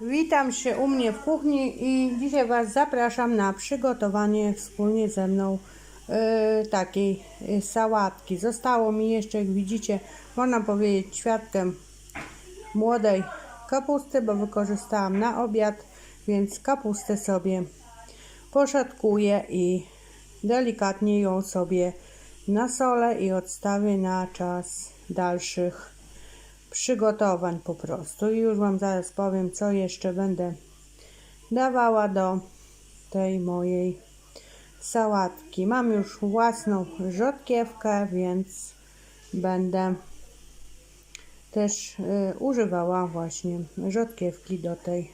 Witam się u mnie w kuchni i dzisiaj Was zapraszam na przygotowanie wspólnie ze mną y, takiej y, sałatki. Zostało mi jeszcze, jak widzicie, można powiedzieć ćwiartkę młodej kapusty, bo wykorzystałam na obiad, więc kapustę sobie poszatkuję i delikatnie ją sobie nasolę i odstawię na czas dalszych przygotowań po prostu. I już Wam zaraz powiem, co jeszcze będę dawała do tej mojej sałatki. Mam już własną rzodkiewkę, więc będę też y, używała właśnie rzodkiewki do tej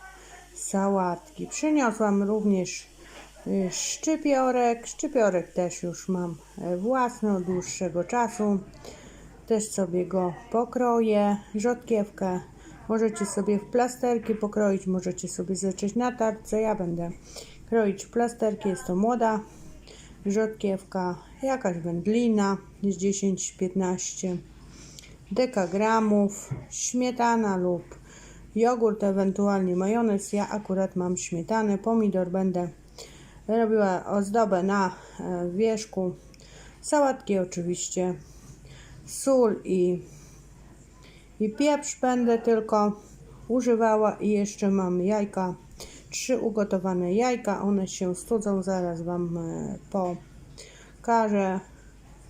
sałatki. Przyniosłam również y, szczypiorek. Szczypiorek też już mam y, własny od dłuższego czasu. Też sobie go pokroję. Rzodkiewkę możecie sobie w plasterki pokroić, możecie sobie zacząć na tarce. Ja będę kroić w plasterki. Jest to młoda rzodkiewka, jakaś wędlina z 10-15 dekagramów, śmietana lub jogurt, ewentualnie majonez. Ja akurat mam śmietanę, pomidor będę robiła ozdobę na e, wierzchu. Sałatki oczywiście, sól i, i pieprz będę tylko używała i jeszcze mam jajka, trzy ugotowane jajka, one się studzą, zaraz Wam e, pokażę,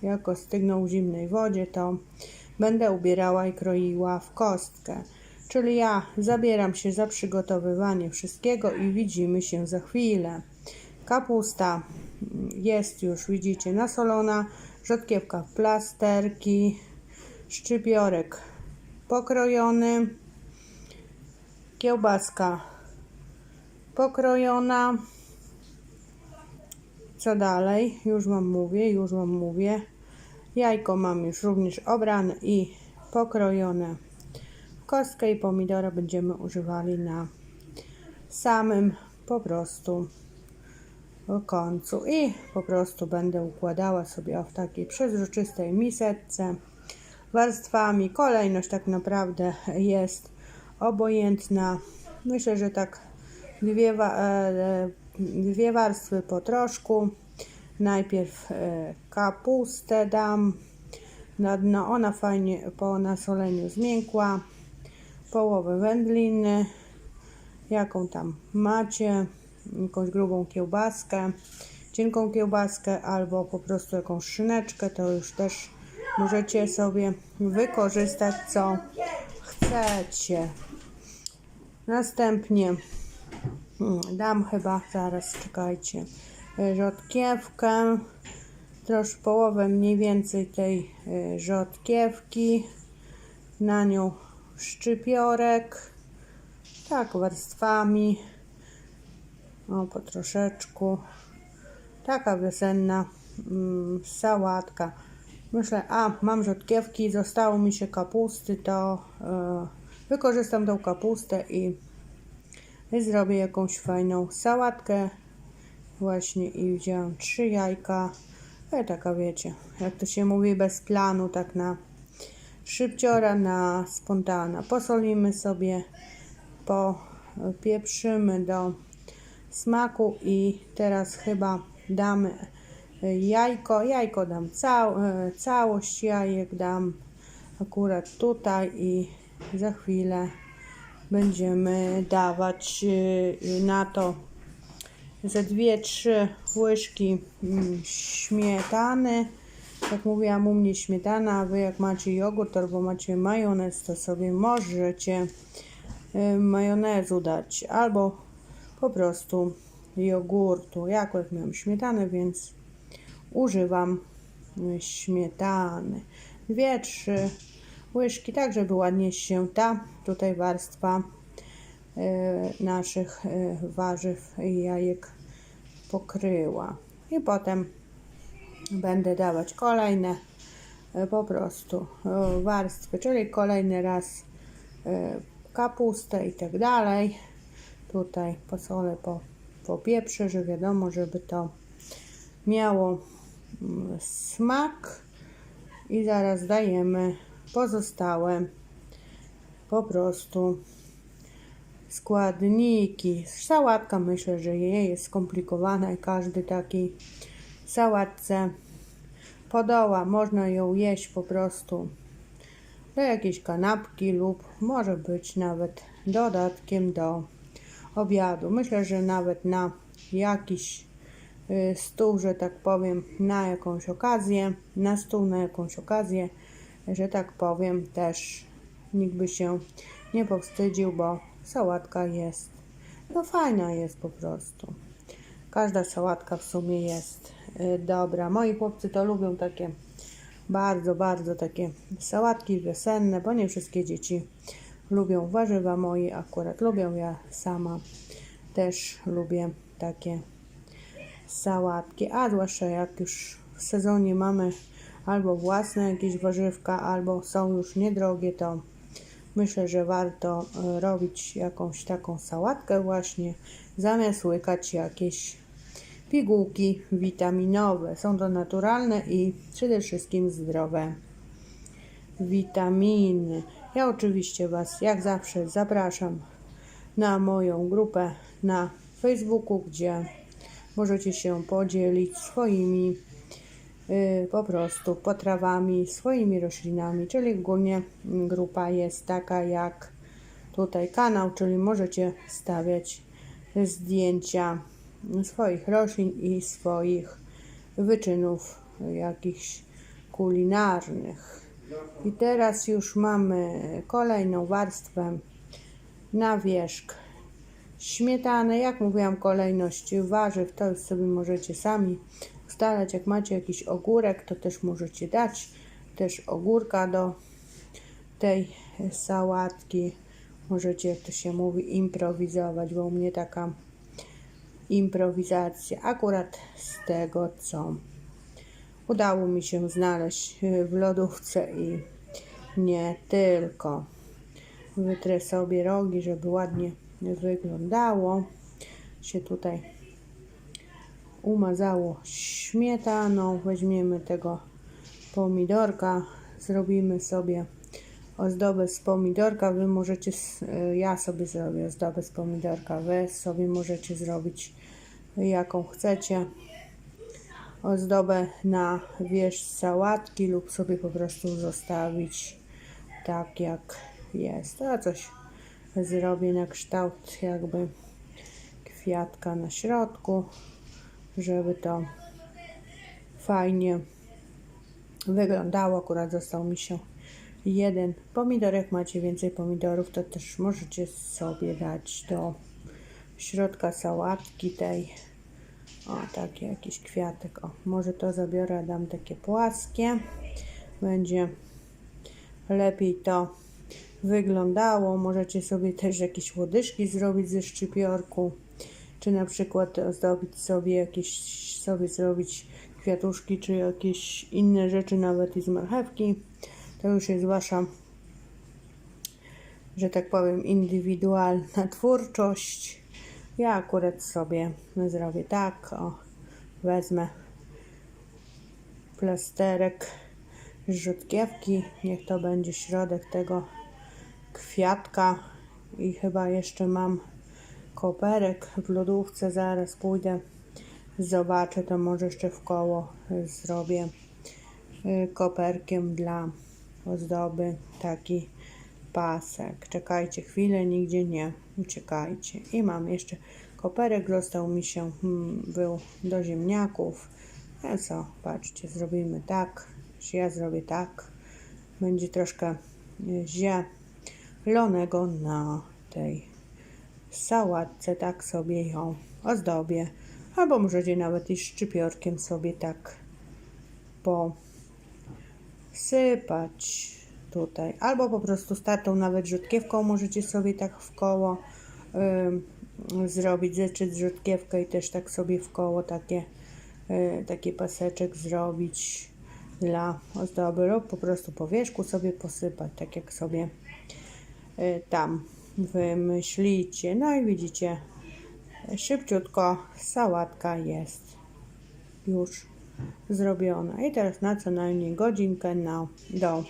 jako stygną w zimnej wodzie, to będę ubierała i kroiła w kostkę. Czyli ja zabieram się za przygotowywanie wszystkiego i widzimy się za chwilę. Kapusta jest już, widzicie, nasolona, rzodkiewka plasterki, szczypiorek pokrojony, kiełbaska pokrojona. Co dalej? Już Wam mówię, już Wam mówię. Jajko mam już również obrane i pokrojone kostkę i pomidora będziemy używali na samym po prostu końcu i po prostu będę układała sobie w takiej przezroczystej miseczce warstwami. Kolejność tak naprawdę jest obojętna. Myślę, że tak dwie, e, dwie warstwy po troszku. Najpierw e, kapustę dam na dno. Ona fajnie po nasoleniu zmiękła. Połowę wędliny, jaką tam macie, jakąś grubą kiełbaskę, cienką kiełbaskę albo po prostu jakąś szyneczkę, to już też możecie sobie wykorzystać co chcecie. Następnie mm, dam chyba, zaraz czekajcie, rzodkiewkę, troszkę połowę mniej więcej tej y, rzodkiewki, na nią szczypiorek, tak warstwami, o po troszeczku, taka wiosenna mm, sałatka. Myślę, a mam rzodkiewki, zostało mi się kapusty, to e, wykorzystam tą kapustę i, i zrobię jakąś fajną sałatkę. Właśnie i wziąłem trzy jajka. E, taka wiecie, jak to się mówi, bez planu, tak na szybciora, na spontana. Posolimy sobie, popieprzymy do smaku i teraz chyba damy jajko. Jajko dam cał, e, całość jajek dam akurat tutaj i za chwilę będziemy dawać e, na to ze dwie, trzy łyżki mm, śmietany. Jak mówiłam, u mnie śmietana, a wy jak macie jogurt albo macie majonez, to sobie możecie majonezu dać albo po prostu jogurtu. Ja akurat miałam śmietanę, więc używam y, śmietany. Dwie, trzy łyżki, tak żeby ładnie się ta tutaj warstwa y, naszych y, warzyw i jajek pokryła. I potem będę dawać kolejne po prostu warstwy, czyli kolejny raz kapustę i tak dalej. Tutaj posolę po, popieprzę, że wiadomo, żeby to miało mm, smak i zaraz dajemy pozostałe po prostu składniki. Sałatka myślę, że nie jest skomplikowana i każdy takiej sałatce podoła. Można ją jeść po prostu do jakiejś kanapki lub może być nawet dodatkiem do obiadu. Myślę, że nawet na jakiś y, stół, że tak powiem, na jakąś okazję, na stół na jakąś okazję, że tak powiem, też nikt by się nie powstydził, bo sałatka jest, no fajna jest po prostu. Każda sałatka w sumie jest y, dobra. Moi chłopcy to lubią takie bardzo, bardzo takie sałatki wiosenne, bo nie wszystkie dzieci lubią warzywa. Moi akurat lubią, ja sama też lubię takie sałatki, a zwłaszcza jak już w sezonie mamy albo własne jakieś warzywka, albo są już niedrogie, to myślę, że warto e, robić jakąś taką sałatkę właśnie, zamiast łykać jakieś pigułki witaminowe. Są to naturalne i przede wszystkim zdrowe witaminy. Ja oczywiście Was, jak zawsze, zapraszam na moją grupę na Facebooku, gdzie możecie się podzielić swoimi y, po prostu potrawami, swoimi roślinami, czyli ogólnie grupa jest taka jak tutaj kanał, czyli możecie stawiać zdjęcia swoich roślin i swoich wyczynów jakichś kulinarnych. I teraz już mamy kolejną warstwę na wierzch śmietany. Jak mówiłam, kolejność warzyw to już sobie możecie sami ustalać. Jak macie jakiś ogórek, to też możecie dać też ogórka do tej sałatki. Możecie, jak to się mówi, improwizować, bo u mnie taka improwizacja akurat z tego, co udało mi się znaleźć w lodówce i nie tylko. Wytrę sobie rogi, żeby ładnie wyglądało. Się tutaj umazało śmietaną. Weźmiemy tego pomidorka, zrobimy sobie ozdobę z pomidorka. Wy możecie, ja sobie zrobię ozdobę z pomidorka, wy sobie możecie zrobić jaką chcecie ozdobę na wierzch sałatki lub sobie po prostu zostawić tak jak jest. A coś zrobię na kształt jakby kwiatka na środku, żeby to fajnie wyglądało. Akurat został mi się jeden pomidor. Jak macie więcej pomidorów, to też możecie sobie dać do środka sałatki tej. O, taki jakiś kwiatek. O, może to zabiorę, dam takie płaskie. Będzie lepiej to wyglądało. Możecie sobie też jakieś łodyżki zrobić ze szczypiorku, czy na przykład ozdobić sobie jakieś, sobie zrobić kwiatuszki, czy jakieś inne rzeczy, nawet i z marchewki. To już jest Wasza, że tak powiem, indywidualna twórczość. Ja akurat sobie zrobię tak, o, wezmę plasterek rzutkiewki, niech to będzie środek tego kwiatka i chyba jeszcze mam koperek w lodówce, zaraz pójdę, zobaczę, to może jeszcze w koło zrobię y, koperkiem dla ozdoby taki pasek. Czekajcie chwilę, nigdzie nie uciekajcie. I mam jeszcze koperek, został mi się, hmm, był do ziemniaków. A co, patrzcie, zrobimy tak, ja zrobię tak. Będzie troszkę zielonego na tej sałatce, tak sobie ją ozdobię. Albo możecie nawet i szczypiorkiem sobie tak posypać tutaj. Albo po prostu startą nawet rzutkiewką możecie sobie tak w koło y, zrobić, zeczyć rzutkiewkę i też tak sobie w koło takie, y, taki paseczek zrobić dla ozdoby lub po prostu po wierzchu sobie posypać, tak jak sobie y, tam wymyślicie. No i widzicie, szybciutko sałatka jest już zrobiona. I teraz na co najmniej godzinkę na, do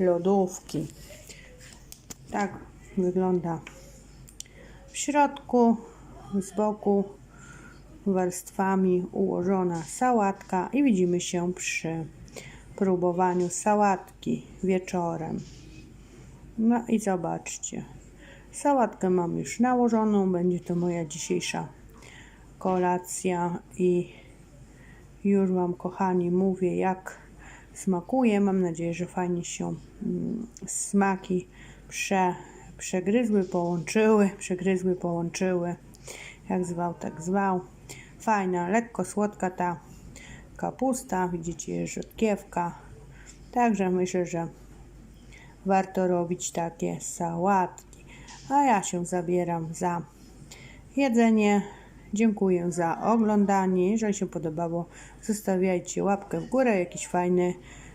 lodówki. Tak wygląda W środku, z boku warstwami ułożona sałatka i widzimy się przy próbowaniu sałatki wieczorem. No i zobaczcie. Sałatkę mam już nałożoną. Będzie to moja dzisiejsza kolacja i już Wam, kochani, mówię, jak smakuje. Mam nadzieję, że fajnie się mm, smaki prze, przegryzły, połączyły, przegryzły, połączyły. Jak zwał, tak zwał. Fajna, lekko słodka ta kapusta. Widzicie, rzodkiewka. Także myślę, że warto robić takie sałatki. A ja się zabieram za jedzenie. Dziękuję za oglądanie. Jeżeli się podobało, zostawiajcie łapkę w górę, jakiś fajny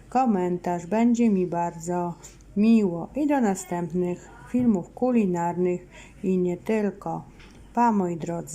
komentarz. Będzie mi bardzo miło. I do następnych filmów kulinarnych i nie tylko. Pa moi drodzy.